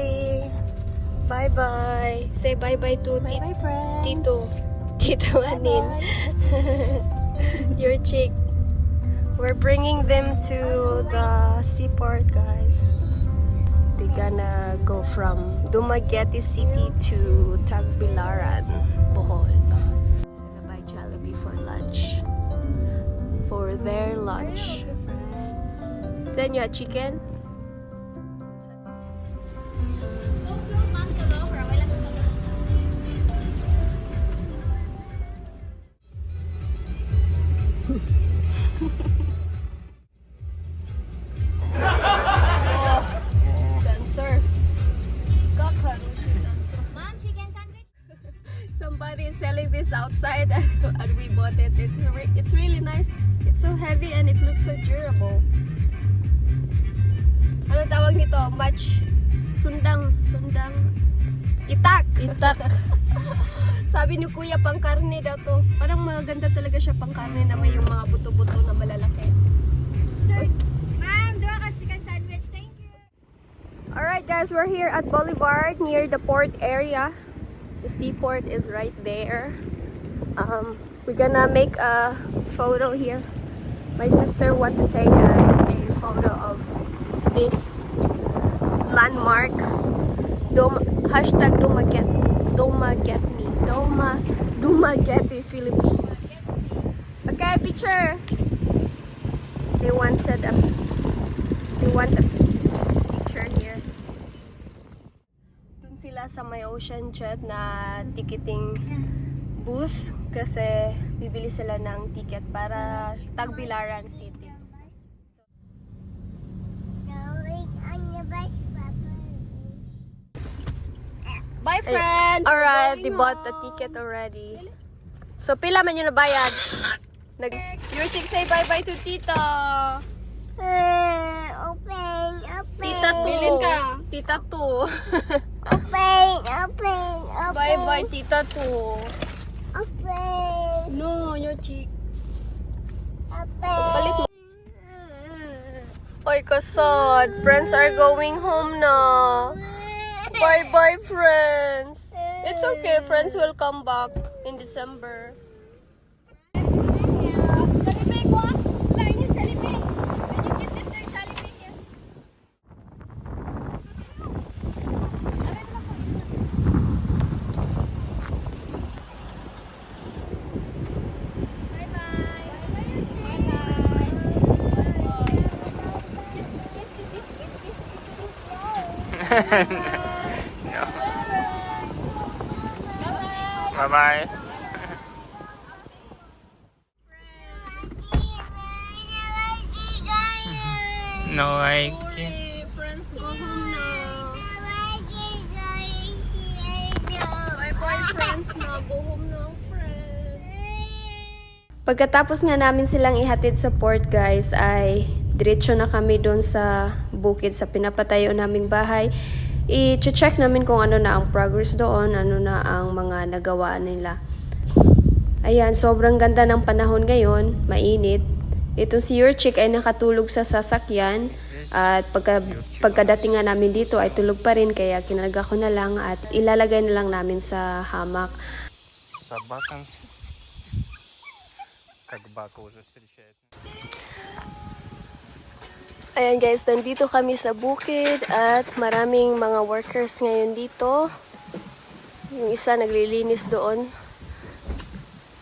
already. Bye bye. Say bye bye to Bye bye, friends. Tito. Tito Anin. Your chick. We're bringing them to the seaport, guys. They're gonna go from Dumaguete City to Tagbilaran, Bohol. Gonna buy Jollibee for lunch. For their lunch. Then you had chicken? Nito? Match. Sundang. Sundang. Itak. Itak. Sabi ni Kuya, pangkarne daw to. Parang maganda talaga siya pangkarne na may yung mga buto-buto na malalaki. Sir, ma'am, dua ka chicken sandwich. Thank you. Alright guys, we're here at Boulevard near the port area. The seaport is right there. Um, we're gonna make a photo here. My sister want to take a, a photo of this landmark. Dom, hashtag Dumaget, Dumaget me. Doma, Dumaguete, Philippines. Okay, picture. They wanted a, they want a picture here. Dun sila sa may ocean jet na ticketing booth kasi bibili sila ng ticket para Tagbilaran City. Going on your bus, Papa. Bye, friends. Alright, they bought the ticket already. So pila man yung nabayad? Nag Your chick say bye-bye to Tito. Uh, open, open. Tita to. Bilin ka. Tita to. Open, open, open. Bye-bye Tita to. Open, No, your cheek. open. Oy, kasod. Friends are going home na. Bye-bye, friends. It's okay. Friends will come back in December. Jollibee bye. No, I can't. Friends go home na. Bye-bye, friends na. Go home na, friends. Pagkatapos nga namin silang ihatid sa port, guys, ay diretso na kami doon sa bukid sa pinapatayo naming bahay i-check namin kung ano na ang progress doon, ano na ang mga nagawa nila. Ayan, sobrang ganda ng panahon ngayon, mainit. Ito si Your Chick ay nakatulog sa sasakyan at pagka, pagkadating nga namin dito ay tulog pa rin kaya kinalaga ko na lang at ilalagay na lang namin sa hamak. Sa batang kagbako sa Ayan guys, nandito kami sa bukid at maraming mga workers ngayon dito. Yung isa naglilinis doon.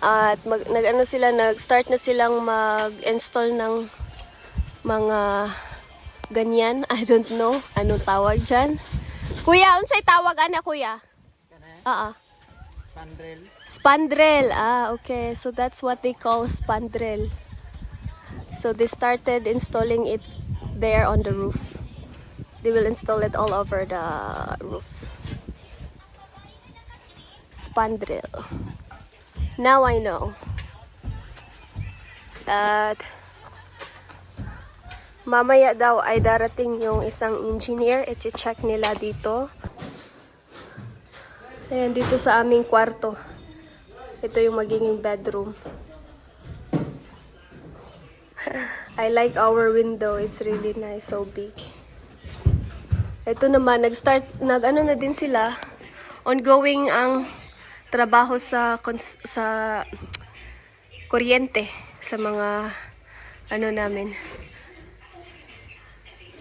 At mag, nag-ano sila, nag-start na silang mag-install ng mga ganyan. I don't know. Anong tawag dyan? Kuya, unsay tawag ana kuya? Ah, ah. Pandrel. Spandrel. Ah, okay. So that's what they call spandrel. So they started installing it there on the roof. They will install it all over the roof. Spandrel. Now I know that mamaya daw ay darating yung isang engineer. I-check nila dito. Ayan, dito sa aming kwarto. Ito yung magiging bedroom. I like our window. It's really nice. So big. Ito naman, nag-start, nag-ano na din sila. Ongoing ang trabaho sa, sa kuryente. Sa mga, ano namin,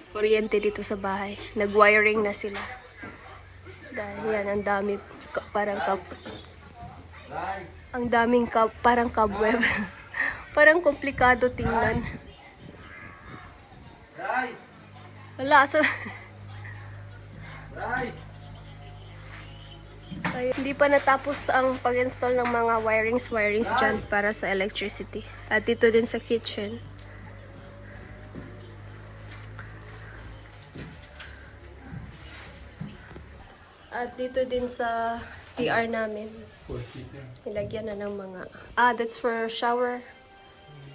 kuryente dito sa bahay. Nag-wiring na sila. Dahil yan, ang dami, parang kap, ang daming kap, parang cobweb. parang komplikado tingnan. Wala, sa... Ay, hindi pa natapos ang pag-install ng mga wirings wirings dyan para sa electricity. At dito din sa kitchen. At dito din sa CR namin. Nilagyan na ng mga... Ah, that's for shower,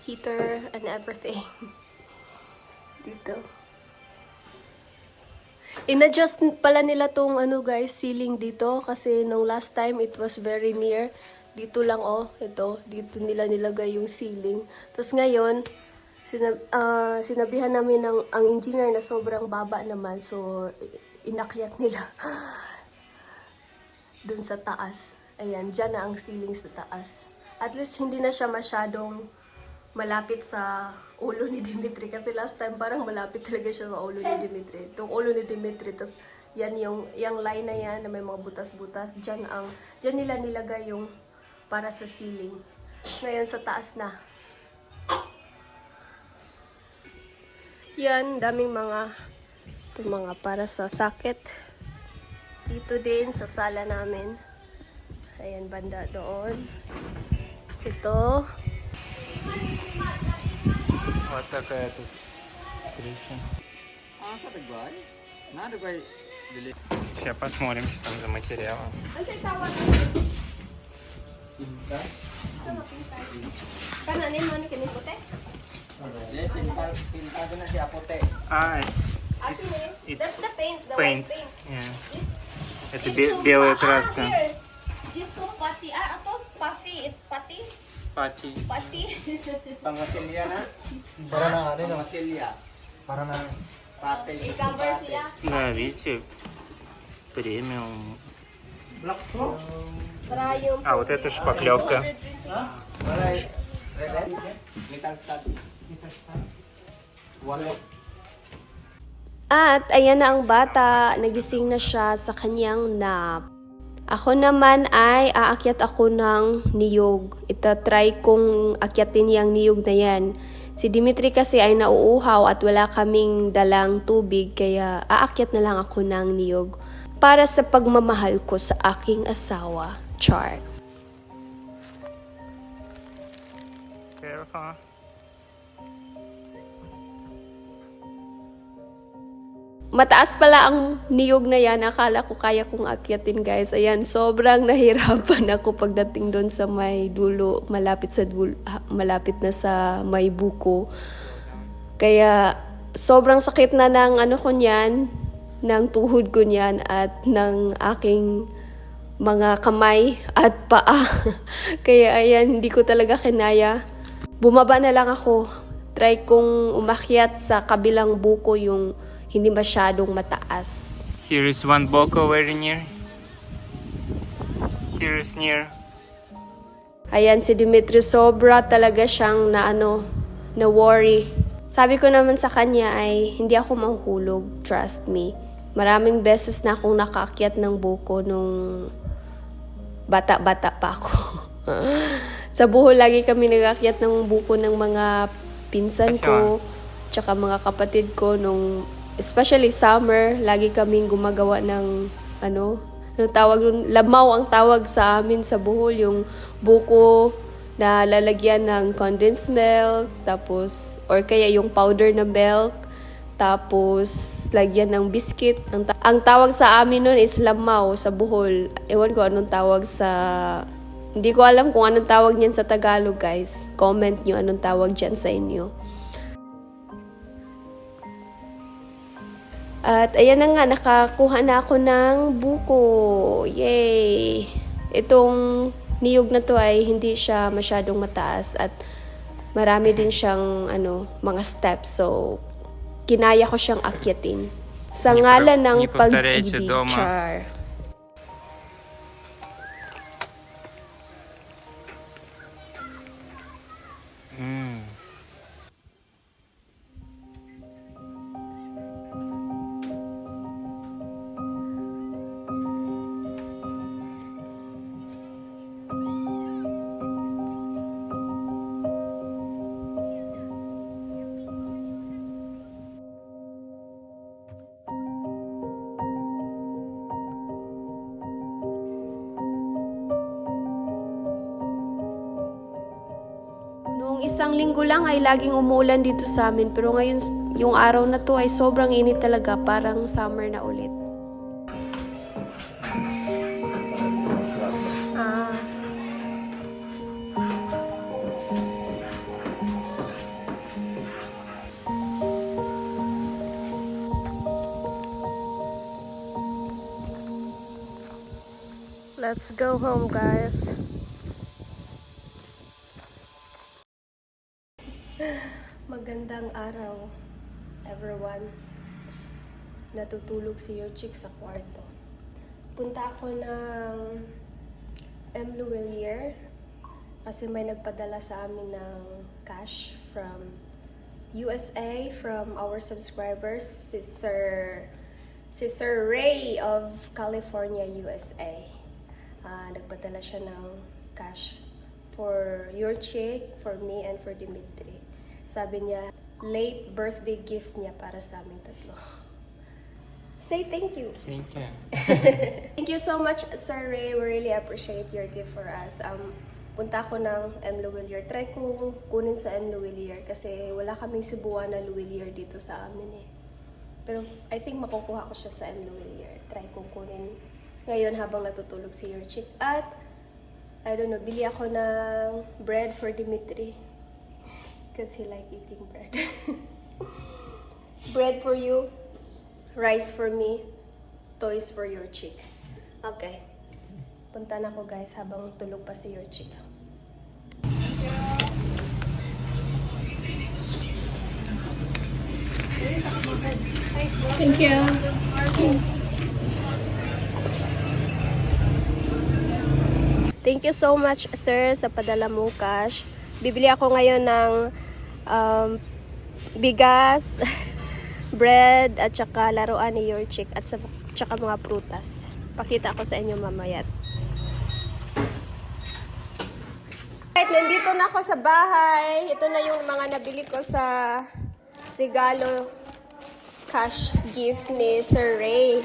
heater, and everything. dito. In-adjust pala nila tong ano guys, ceiling dito kasi nung last time it was very near. Dito lang oh, ito, dito nila nilagay yung ceiling. Tapos ngayon, sinab ah, sinabihan namin ng ang engineer na sobrang baba naman so inakyat nila dun sa taas. Ayan, dyan na ang ceiling sa taas. At least hindi na siya masyadong malapit sa ulo ni Dimitri. Kasi last time parang malapit talaga siya sa ulo ni Dimitri. Itong ulo ni Dimitri, tas yan yung, yung line na yan na may mga butas-butas. Dyan, ang, dyan nila nilagay yung para sa ceiling. Ngayon sa taas na. Yan, daming mga ito mga para sa socket. Dito din sa sala namin. Ayan, banda doon. Ito. Вот такая тут крыша. А. Сейчас посмотрим, что там за материалы. А, Ate, it's that's the paint, the paint. paint. Yeah. This Это бе- белая краска. Gypsum putty. Ah, ito, puffy. It's putty. Пати. Putty. Pangasilya na? Para na ano, no? Pangasilya. Para na Pate. I-cover siya. Да, видите, премиум. Para yung... А, вот это шпаклевка. Para, red, metal stud. Walo. At ayan na ang bata, nagising na siya sa kanyang nap. Ako naman ay aakyat ako ng niyog. Itatry kong akyatin yung niyog na yan. Si Dimitri kasi ay nauuhaw at wala kaming dalang tubig kaya aakyat na lang ako ng niyog para sa pagmamahal ko sa aking asawa, Char. Careful. Mataas pala ang niyog na yan. Akala ko kaya kong akyatin guys. Ayan, sobrang nahirapan ako pagdating doon sa may dulo. Malapit sa dulo, ah, malapit na sa may buko. Kaya sobrang sakit na ng ano ko niyan, ng tuhod ko niyan at ng aking mga kamay at paa. Kaya ayan, hindi ko talaga kinaya. Bumaba na lang ako. Try kong umakyat sa kabilang buko yung hindi masyadong mataas. Here is one boko very near. Here is near. Ayan, si Dimitri sobra talaga siyang na ano, na worry. Sabi ko naman sa kanya ay hindi ako mahuhulog, trust me. Maraming beses na akong nakaakyat ng buko nung bata-bata pa ako. sa buho lagi kami nagakyat ng buko ng mga pinsan ko, tsaka mga kapatid ko nung especially summer, lagi kaming gumagawa ng ano, ano tawag nun, lamaw ang tawag sa amin sa Bohol, yung buko na lalagyan ng condensed milk, tapos, or kaya yung powder na milk, tapos lagyan ng biscuit. Ang, ta- ang tawag sa amin nun is lamaw sa Bohol. Ewan ko anong tawag sa... Hindi ko alam kung anong tawag niyan sa Tagalog, guys. Comment nyo anong tawag dyan sa inyo. At ayan na nga, nakakuha na ako ng buko. Yay! Itong niyog na to ay hindi siya masyadong mataas at marami din siyang ano, mga steps. So, kinaya ko siyang akyatin. Sa ngalan ng pag-ibig, Char. Isang linggo lang ay laging umulan dito sa amin. Pero ngayon, yung araw na to ay sobrang init talaga. Parang summer na ulit. Ah. Let's go home, guys. Magandang araw, everyone. Natutulog si your chick sa kwarto. Punta ako ng M. Luwelier kasi may nagpadala sa amin ng cash from USA from our subscribers, si Sir, si Sir Ray of California, USA. Ah, nagpadala siya ng cash for your chick, for me, and for Dimitri. Sabi niya, late birthday gift niya para sa aming tatlo. Say thank you. Thank you. Thank you so much, Sir Ray. We really appreciate your gift for us. Um, punta ako ng M. Luwilier. Try kong kunin sa M. Luwilier kasi wala kaming Cebuana na Luwilier dito sa amin eh. Pero I think makukuha ko siya sa M. Luwilier. Try kong kunin ngayon habang natutulog si your chick. At, I don't know, bili ako ng bread for Dimitri. Because he like eating bread. bread for you, rice for me, toys for your chick. Okay. Punta na ako guys habang tulog pa si your chick. Thank you. Thank you so much, sir, sa padala mo cash. Bibili ako ngayon ng um, bigas, bread, at saka laruan ni your chick, at sa, saka mga prutas. Pakita ko sa inyo mamaya. Right, nandito na ako sa bahay. Ito na yung mga nabili ko sa regalo cash gift ni Sir Ray.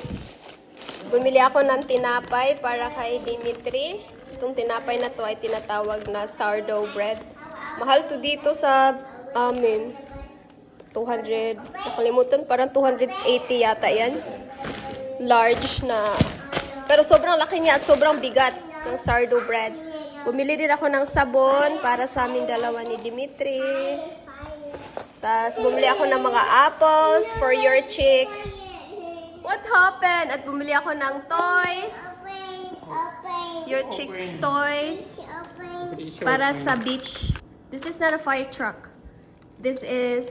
Bumili ako ng tinapay para kay Dimitri. Itong tinapay na to ay tinatawag na sourdough bread. Mahal to dito sa amin. 200, nakalimutan, parang 280 yata yan. Large na, pero sobrang laki niya at sobrang bigat ng sourdough bread. Bumili din ako ng sabon para sa amin dalawa ni Dimitri. Tapos bumili ako ng mga apples for your chick. What happened? At bumili ako ng toys. Your chick's toys. Para sa beach. This is not a fire truck. This is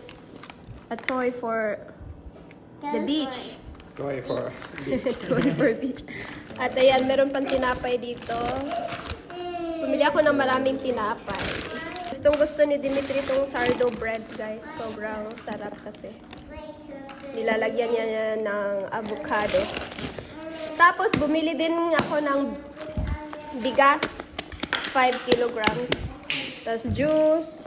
a toy for the beach. Toy for toy for beach. At ayan, meron pang tinapay dito. Bumili ako ng maraming tinapay. Gustong gusto ni Dimitri itong sourdough bread, guys. Sobrang sarap kasi. Nilalagyan niya niya ng avocado. Tapos, bumili din ako ng bigas. 5 kilograms. Tapos, juice.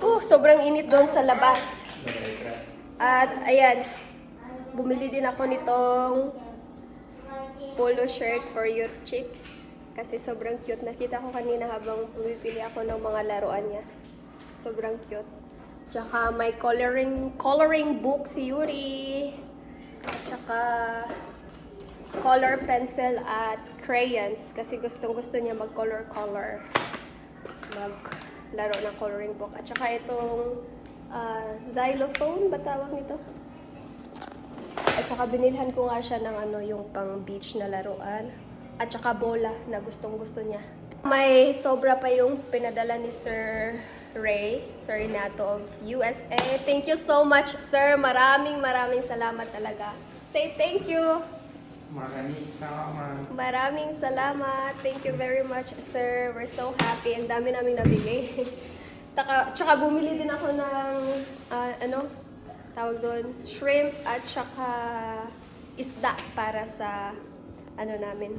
Oh, sobrang init doon sa labas. At ayan, bumili din ako nitong polo shirt for your chick. Kasi sobrang cute. Nakita ko kanina habang pumipili ako ng mga laruan niya. Sobrang cute. Tsaka may coloring coloring book si Yuri. Tsaka color pencil at crayons. Kasi gustong gusto niya mag-color-color. Mag-laro ng coloring book. At tsaka itong ah, xylophone, ba tawag nito? At saka binilhan ko nga siya ng ano, yung pang beach na laruan. At saka bola na gustong gusto niya. May sobra pa yung pinadala ni Sir Ray, Sir Renato of USA. Thank you so much, Sir. Maraming maraming salamat talaga. Say thank you. Maraming salamat. Maraming salamat. Thank you very much, sir. We're so happy. Ang dami namin nabili. Taka, tsaka bumili din ako ng, ah, ano, tawag doon, shrimp at tsaka isda para sa, ano namin,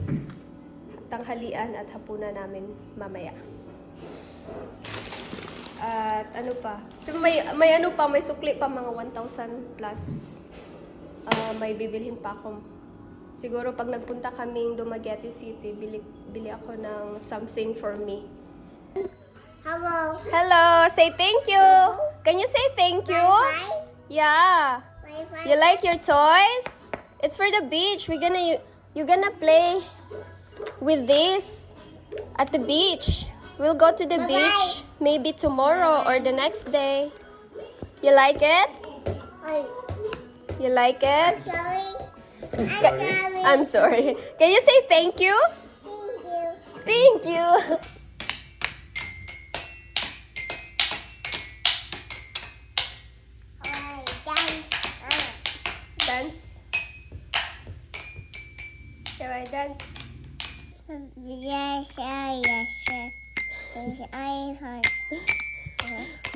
tanghalian at hapunan namin mamaya. At ano pa? May, may ano pa, may sukli pa mga 1,000 plus. Ah, may bibilhin pa ako. Siguro pag nagpunta kaming Dumaguete City, bili, bili ako ng something for me. Hello. Hello! Say thank you! Can you say thank you? Bye. Yeah! Bye. Bye. You like your toys? It's for the beach. We're gonna, you, you're gonna play with this at the beach. We'll go to the Bye-bye. beach maybe tomorrow or the next day. You like it? Bye. You like it? Sorry. I'm sorry. I'm sorry. Can you say thank you? Thank you. Thank you. Dance. Dance. Shall I dance? Yes, I, yes, I heard.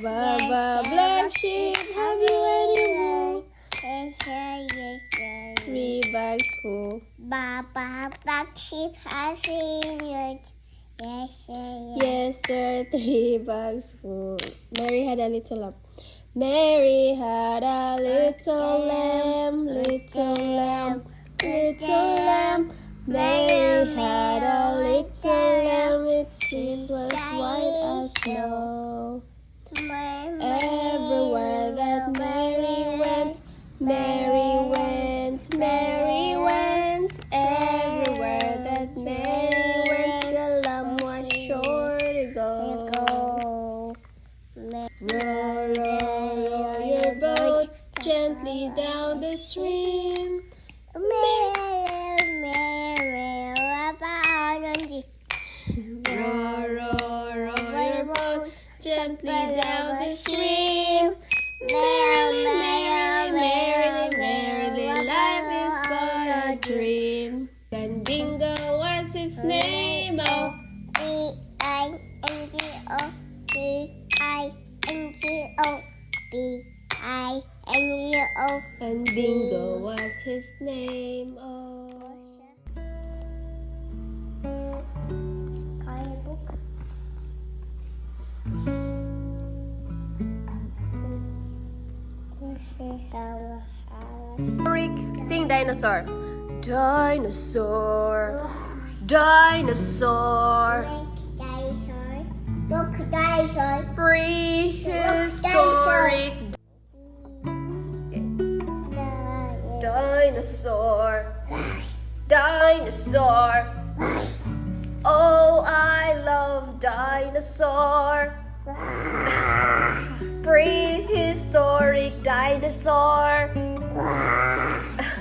Baba black sheep, have you any wool? Yes. Three bags full. Baba has seen. Yes, yes, yes. Yes, sir, three bags full. Mary had a little lamb. Mary had a little lamb, little lamb, little lamb. Mary had a little lamb, its fleece was white as snow. Everywhere that Mary Bingo, what's his name? Oh, B I N G O, B I N G O, B I N G O. And Bingo, what's his name? Oh. Rick, sing dinosaur. Dinosaur, dinosaur, Look, dinosaur. prehistoric dinosaur, dinosaur. Oh, I love dinosaur. Prehistoric dinosaur.